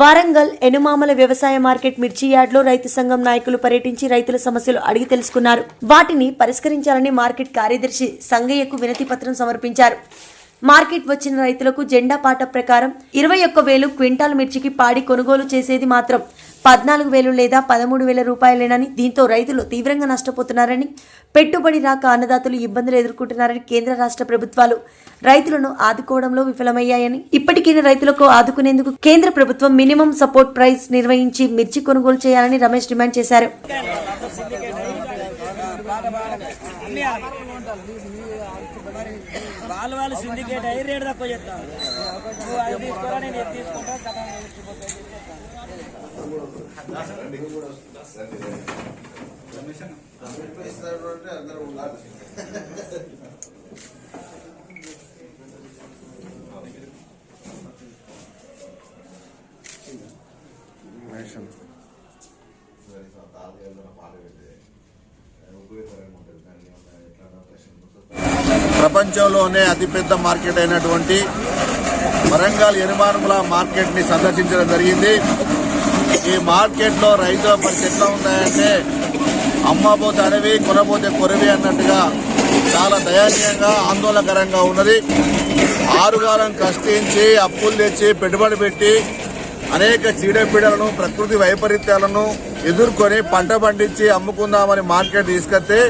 వారంగల్ ఎనుమామల వ్యవసాయ మార్కెట్ మిర్చి యార్డ్లో రైతు సంఘం నాయకులు పర్యటించి రైతుల సమస్యలు అడిగి తెలుసుకున్నారు. వాటిని పరిష్కరించాలని మార్కెట్ కార్యదర్శి సంగయ్యకు వినతి పత్రం సమర్పించారు. మార్కెట్ వచ్చిన రైతులకు జెండా పాట ప్రకారం ఇరవై ఒక్క వేలు క్వింటాల్ మిర్చికి పాడి కొనుగోలు చేసేది మాత్రం పద్నాలుగు వేలు లేదా పదమూడు వేల రూపాయలేనని దీంతో రైతులు తీవ్రంగా నష్టపోతున్నారని పెట్టుబడి రాక అన్నదాతలు ఇబ్బందులు ఎదుర్కొంటున్నారని కేంద్ర రాష్ట్ర ప్రభుత్వాలు రైతులను ఆదుకోవడంలో విఫలమయ్యాయని ఇప్పటికైనా రైతులకు ఆదుకునేందుకు కేంద్ర ప్రభుత్వం మినిమం సపోర్ట్ ప్రైస్ నిర్వహించి మిర్చి కొనుగోలు చేయాలని రమేష్ డిమాండ్ చేశారు. వాళ్ళు వాళ్ళు సిండికేట్ అయ్యి రేటు తక్కువ చెప్తాను నువ్వు అది నేను ప్రపంచంలోనే అతిపెద్ద మార్కెట్ అయినటువంటి వరంగల్ ఎనుమానుముల మార్కెట్ని సందర్శించడం జరిగింది. ఈ మార్కెట్లో రైతుల పరిస్థితి ఎట్లా ఉన్నాయంటే అమ్మబోతే అడవి కొనబోతే కొరవి అన్నట్టుగా చాలా దయనీయంగా ఆందోళనకరంగా ఉన్నది. ఆరుగాలం కష్టించి అప్పులు తెచ్చి పెట్టుబడి పెట్టి అనేక చీడపీడలను ప్రకృతి వైపరీత్యాలను ఎదుర్కొని పంట పండించి అమ్ముకుందామని మార్కెట్ తీసుకొస్తే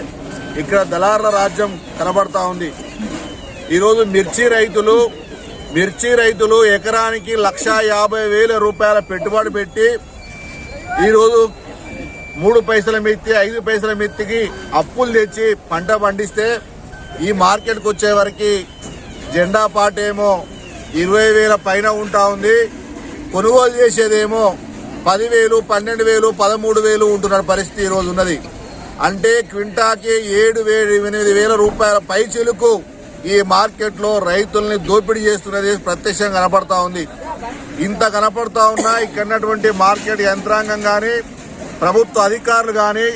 ఇక్కడ దళారుల రాజ్యం కనబడతా ఉంది. ఈరోజు మిర్చి రైతులు మిర్చి రైతులు ఎకరానికి లక్ష యాభై వేల రూపాయల పెట్టుబడి పెట్టి ఈరోజు మూడు పైసల మెత్తి ఐదు పైసల మెత్తికి అప్పులు తెచ్చి పంట పండిస్తే ఈ మార్కెట్కి వచ్చే వరకు జెండా పాట ఏమో ఇరవై వేల పైన ఉంటా ఉంది. కొనుగోలు చేసేదేమో పదివేలు పన్నెండు వేలు పదమూడు వేలు ఉంటున్న పరిస్థితి ఈరోజు ఉన్నది. అంటే క్వింటాకి ఏడు వేలు ఎనిమిది వేల రూపాయల పై చిలుకు ఈ మార్కెట్లో రైతుల్ని దోపిడీ చేస్తున్నది ప్రత్యక్షంగా కనపడతా ఉంది. ఇంత కనపడుతూ ఉన్నా ఇక్కడటువంటి మార్కెట్ యంత్రాంగం కానీ ప్రభుత్వ అధికారులు కానీ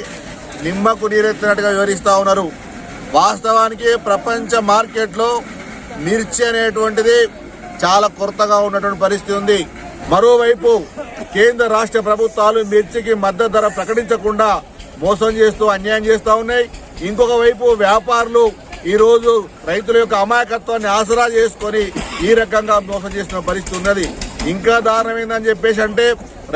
నిమ్మకు నీరెత్తినట్టుగా వివరిస్తూ ఉన్నారు. వాస్తవానికి ప్రపంచ మార్కెట్లో మిర్చి అనేటువంటిది చాలా కొరతగా ఉన్నటువంటి పరిస్థితి ఉంది. మరోవైపు కేంద్ర రాష్ట్ర ప్రభుత్వాలు మిర్చికి మద్దతు ధర ప్రకటించకుండా మోసం చేస్తూ అన్యాయం చేస్తూ ఉన్నాయి. ఇంకొక వైపు వ్యాపారులు ఈరోజు రైతుల యొక్క అమాయకత్వాన్ని ఆసరా చేసుకొని ఈ రకంగా మోసం చేసిన పరిస్థితి ఉన్నది. ఇంకా దారుణం ఏందని చెప్పేసి అంటే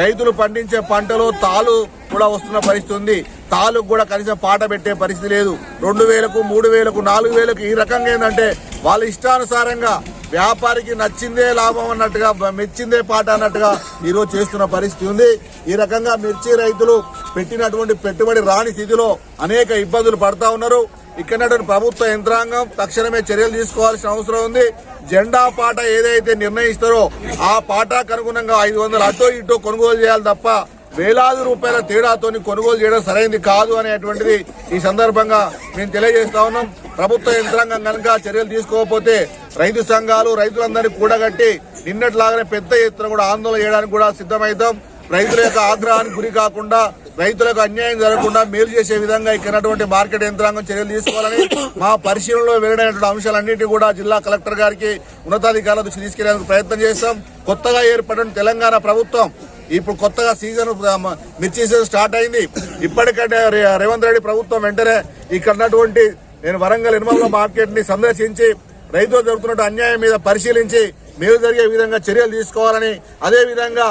రైతులు పండించే పంటలో తాలు కూడా వస్తున్న పరిస్థితి ఉంది. తాలు కూడా కనీసం పాట పెట్టే పరిస్థితి లేదు. రెండు వేలకు మూడు వేలకు నాలుగు వేలకు ఈ రకంగా ఏంటంటే వాళ్ళ ఇష్టానుసారంగా వ్యాపారికి నచ్చిందే లాభం అన్నట్టుగా మెచ్చిందే పాట అన్నట్టుగా ఈరోజు చేస్తున్న పరిస్థితి ఉంది. ఈ రకంగా మిర్చి రైతులు పెట్టినటువంటి పెట్టుబడి రాని స్థితిలో అనేక ఇబ్బందులు పడతా ఉన్నారు. ఇక్కడ ప్రభుత్వ యంత్రాంగం తక్షణమే చర్యలు తీసుకోవాల్సిన అవసరం ఉంది. జెండా పాట ఏదైతే నిర్ణయిస్తారో ఆ పాటకు అనుగుణంగా ఐదు వందలు అటో ఇటో కొనుగోలు చేయాలి తప్ప వేలాది రూపాయల తేడాతోని కొనుగోలు చేయడం సరైనది కాదు అనేటువంటిది ఈ సందర్భంగా మేము తెలియజేస్తా ఉన్నాం. ప్రభుత్వ యంత్రాంగం కనుక చర్యలు తీసుకోకపోతే రైతు సంఘాలు రైతులందరినీ కూడగట్టి నిన్నట్లాగానే పెద్ద ఎత్తున కూడా ఆందోళన చేయడానికి కూడా సిద్ధమవుతాం. రైతుల యొక్క ఆగ్రహానికి గురి కాకుండా రైతులకు అన్యాయం జరగకుండా మేలు చేసే విధంగా ఇక్కడ మార్కెట్ యంత్రాంగం చర్యలు తీసుకోవాలని మా పరిశీలనలో వెల్లడైనటువంటి అంశాలన్నింటినీ కూడా జిల్లా కలెక్టర్ గారికి ఉన్నతాధికారుల దృష్టి తీసుకెళ్ళేందుకు ప్రయత్నం చేస్తాం. కొత్తగా ఏర్పడిన తెలంగాణ ప్రభుత్వం ఇప్పుడు కొత్తగా సీజన్ మిర్చి సీజన్ స్టార్ట్ అయింది. ఇప్పటికంటే రేవంత్ రెడ్డి ప్రభుత్వం వెంటనే ఇక్కడ ఉన్నటువంటి నేను వరంగల్ నిర్మల మార్కెట్ని సందర్శించి రైతులు జరుగుతున్న అన్యాయం మీద పరిశీలించి మేలు జరిగే విధంగా చర్యలు తీసుకోవాలని అదే విధంగా